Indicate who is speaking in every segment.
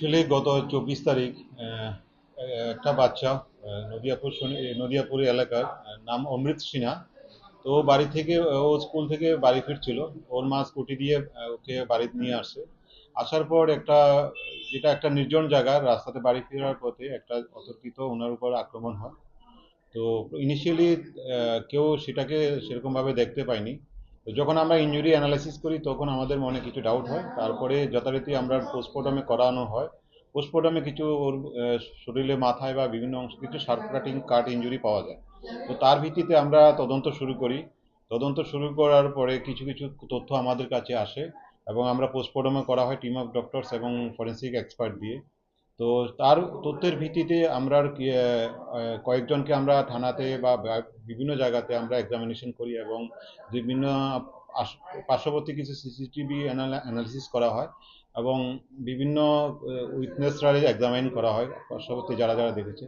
Speaker 1: Actually গত চব্বিশ তারিখ একটা বাচ্চা নদিয়াপুর নদিয়াপুর এলাকার নাম অমৃত সিনহা। তো বাড়ি থেকে, ও স্কুল থেকে বাড়ি ফিরছিল। ওর মা স্কুটি দিয়ে ওকে বাড়িতে নিয়ে আসে। আসার পর একটা, যেটা একটা নির্জন জায়গা, রাস্তাতে বাড়ি ফেরার পথে একটা অতর্কিত ওনার উপর আক্রমণ হয়। তো ইনিশিয়ালি কেউ সেটাকে সেরকমভাবে দেখতে পাইনি তো যখন আমরা ইঞ্জুরি অ্যানালাইসিস করি, তখন আমাদের মনে কিছু ডাউট হয়। তারপরে যথারীতি আমরা পোস্টমর্টমে করানো হয়। পোস্টমর্টমে কিছু ওর শরীরে মাথায় বা বিভিন্ন অংশ কিছু শার্প কাটিং কাট ইঞ্জুরি পাওয়া যায়। তো তার ভিত্তিতে আমরা তদন্ত শুরু করি। তদন্ত শুরু করার পরে কিছু কিছু তথ্য আমাদের কাছে আসে এবং আমরা পোস্টমর্টমে করা হয় টিম অফ ডক্টরস এবং ফরেন্সিক এক্সপার্ট দিয়ে। তো তার তথ্যের ভিত্তিতে আমরা কয়েকজনকে আমরা থানাতে বা বিভিন্ন জায়গাতে আমরা এক্সামিনেশন করি এবং বিভিন্ন পার্শ্ববর্তী কিছু সিসিটিভি অ্যানালিসিস করা হয় এবং বিভিন্ন উইটনেসরা এক্সামাইন করা হয় পার্শ্ববর্তী যারা যারা দেখেছে।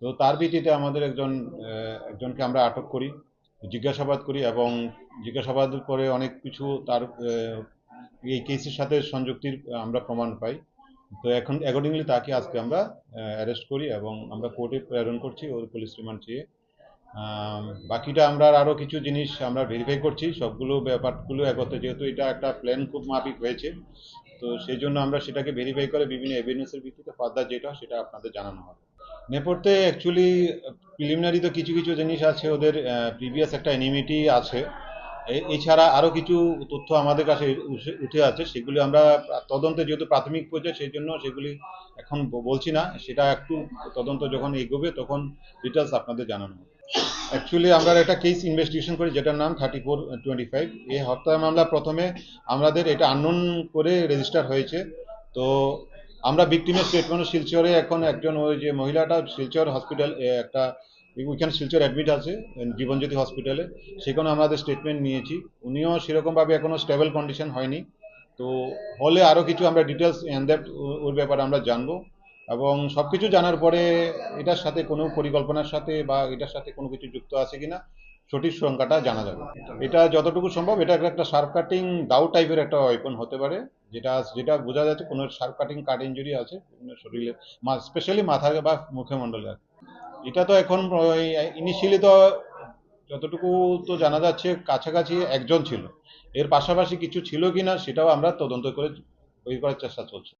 Speaker 1: তো তার ভিত্তিতে আমাদের একজন একজনকে আমরা আটক করি, জিজ্ঞাসাবাদ করি এবং জিজ্ঞাসাবাদের পরে অনেক কিছু তার এই কেসের সাথে সংযুক্তির আমরা প্রমাণ পাই। তো এখন অ্যাকর্ডিংলি তাকে আজকে আমরা অ্যারেস্ট করি এবং আমরা কোর্টে প্রেরণ করছি ওর পুলিশ রিমান্ড চেয়ে। বাকিটা আমরা আরও কিছু জিনিস আমরা ভেরিফাই করছি, সবগুলো ব্যাপারগুলো একত্রে। যেহেতু এটা একটা প্ল্যান খুব মাফিক হয়েছে, তো সেই জন্য আমরা সেটাকে ভেরিফাই করে বিভিন্ন এভিডেন্সের ভিত্তিতে ফার্দার যেটা সেটা আপনাদের জানানো হবে। নেপথ্যে অ্যাকচুয়ালি প্রিলিমিনারি তো কিছু কিছু জিনিস আছে, ওদের প্রিভিয়াস একটা এনিমিটি আছে। এছাড়া আরও কিছু তথ্য আমাদের কাছে উঠে- আছে, সেগুলি আমরা তদন্তে যেহেতু প্রাথমিক পর্যায়ে, সেই জন্য সেগুলি এখন বলছি না, সেটা একটু তদন্ত যখন এগোবে তখন ডিটেলস আপনাদের জানানো অ্যাকচুয়ালি আমরা একটা কেস ইনভেস্টিগেশন করি, যেটার নাম থার্টি ফোর টোয়েন্টি ফাইভ এই হত্যা মামলা প্রথমে আমাদের এটা আননোন করে রেজিস্টার হয়েছে, তো আমরা ভিক্টিমের স্টেটমেন্ট শিলচরে এখন একজন ওই যে মহিলাটা, শিলচর হসপিটাল একটা ওইখানে শিলচর অ্যাডমিট আছে জীবনজ্যোতি হসপিটালে সেখানে আমাদের স্টেটমেন্ট নিয়েছি। উনিও সেরকমভাবে এখনও স্টেবল কন্ডিশন হয়নি। তো হলে আরও কিছু আমরা ডিটেলস দ্যাট ওর ব্যাপারে আমরা জানব। এবং সব কিছু জানার পরে এটার সাথে কোনো পরিকল্পনার সাথে বা এটার সাথে কোনো কিছু যুক্ত আছে কিনা, সঠিক সংখ্যাটা জানা যাবে। এটা যতটুকু সম্ভব, এটা একটা শার্প কাটিং দাউ টাইপের একটা ওয়েপন হতে পারে। যেটা যেটা বোঝা যাচ্ছে কোনো শার্প কাটিং কাট ইঞ্জুরি আছে শরীরে স্পেশালি মাথা বা মুখমণ্ডলে আর কি। এটা তো এখন ইনিশিয়ালি তো যতটুকু তো জানা যাচ্ছে, কাছাকাছি একজন ছিল। এর পাশাপাশি কিছু ছিল কিনা, সেটাও আমরা তদন্ত করে ওই করার চেষ্টা চলছে।